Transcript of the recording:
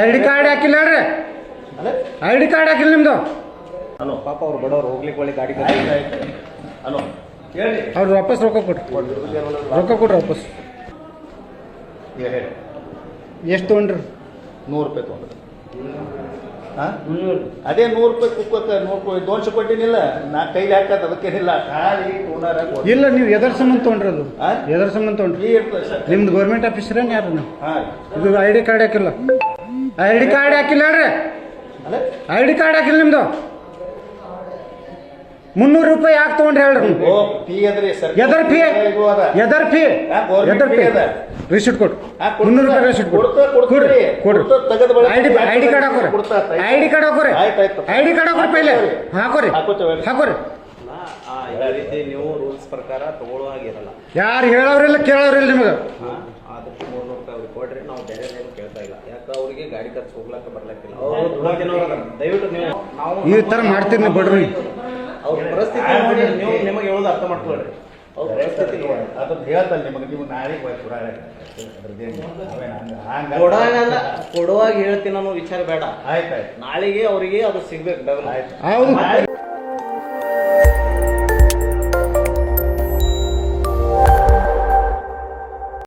I D card ಹಾಕಿಲ್ಲ ರೀ I D card ಹಾಕಿಲ್ಲ ನಿಮ್ದು? ಹಲೋ ಪಾಪ ಅವ್ರು ಬಡವ್ರು ಹೋಗ್ಲಿಕ್ಕೆ ಒಳ್ಳೆ ಗಾಡಿ ಹಲೋ ಹೇಳಿ. ಅವ್ರು ವಾಪಸ್ ರೊಕ್ಕ ಕೊಡ್ರಿ ರೊಕ್ಕ ಕೊಡ್ರಿ ವಾಪಸ್. ಎಷ್ಟು ತೊಗೊಂಡ್ರಿ? ನೂರು ರೂಪಾಯಿ ತೊಗೊಂಡ್ರಿ. ಹಾಂ? ಅದೇ ನೂರು ರೂಪಾಯಿ ಕುಕ್ಕಕ್ಕೆ ನೂರು ರೂಪಾಯಿ ದೋನ್ಶೆ ಕೊಟ್ಟಿನಿಲ್ಲ. ನಾ ಕೈಲಿ ಹಾಕದ ಅದಕ್ಕೇನಿಲ್ಲ. ಖಾಲಿ ಓನರ್. ಇಲ್ಲ ನೀವು ಎದರ ಸಂಬಂಧ ತೊಗೊಂಡ್ರಿ ಅದು. ಎದರ್ ಸಂಬಂಧ ತೊಗೊಂಡ್ರಿ. ನಿಮ್ದು ಗೌರ್ಮೆಂಟ್ ಆಫೀಸರೇನು ಯಾರು? ನೀವು ಇದು ಐ ಡಿ ಕಾರ್ಡ್ ಹಾಕಿಲ್ಲ. ಐ ಡಿ ಕಾರ್ಡ್ ಹಾಕಿಲ್ಲ ಹೇಳ್ರಿ. ಐ ಡಿ ಕಾರ್ಡ್ ಹಾಕಿಲ್ಲ ನಿಮ್ದು. ಮುನ್ನೂರು ರೂಪಾಯಿ ಯಾಕೆ ತಗೊಂಡ್ರಿ ಹೇಳ್ರಿ. ಓ ಫೀ ಅದ್ರಿ ಸರ್ ಎದರ್ ಫೀ ಎದರ್ ಫೀ ಎದರ್ ಫೀ ಅದ. ರಿಸಿಟ್ ಕೊಡು. ಮುನ್ನೂರು ರೂಪಾಯಿ ರಿಸಿಟ್ ಕೊಡು. ಕೊಡ್ರಿ ಕೊಡ್ರಿ. I D I D card ಹಾಕೋರಿ ID I D card ಹಾಕೋರಿ. ಐ ಡಿ ಕಾರ್ಡ್ ಹಾಕೋರಿ ಪೈಲೆ. ಹಾಕೋರಿ. ಹಾಕೋರಿ ಆ ಇದೇ ರೀತಿ ನೀವು ರೂಲ್ಸ್ ಪ್ರಕಾರ ತಗೊಳ್ಳುವಾಗಿರಲ್ಲ ಯಾರು ಹೇಳೋರಿಲ್ಲ ಕೇಳೋರಿಲ್ಲ ನಿಮಗೆ. ಅದಕ್ಕೆ ಮೂರ್ನೂರು ರೂಪಾಯಿ ಅವ್ರಿಗೆ ಕೊಡ್ರಿ ನಾವು ಬೇರೆ ಏನು ಕೇಳ್ತಾ ಇಲ್ಲ. ಯಾಕೆ ಅವರಿಗೆ ಗಾಡಿ ಖರ್ಚು ಹೋಗ್ಲಕ್ಕ ಬರ್ಲಕ್ಕಿಲ್ಲ. ಅವರು. ದಯವಿಟ್ಟು ನೀವು ನಾವು ಈ ತರ ಮಾಡ್ತೀರಿ ಬಿಡ್ರಿ. ಅವ್ರ ಪರಿಸ್ಥಿತಿ ನೋಡಿ ನೀವು ನಿಮಗೆ ಹೇಳೋದು ಅರ್ಥ ಮಾಡ್ಕೊಳ್ರಿ ಅವ್ರ ಪರಿಸ್ಥಿತಿ ನೋಡಿ. ಅದನ್ನ ಹೇಳ್ತಲ್ಲ ನಿಮಗೆ. ನೀವು ನಾಳೆಗೆ ಹಂಗ ಹಂಗ ಕೊಡುವಾಗ ಕೊಡುವಾಗ ಹೇಳ್ತೀನಿ ಅನ್ನೋ ವಿಚಾರ ಬೇಡ. ಆಯ್ತು ಆಯ್ತು ನಾಳೆಗೆ ಅವರಿಗೆ ಅದು ಸಿಗ್ಬೇಕು ಡಬಲ್. ಆಯ್ತು. ಹೌದು.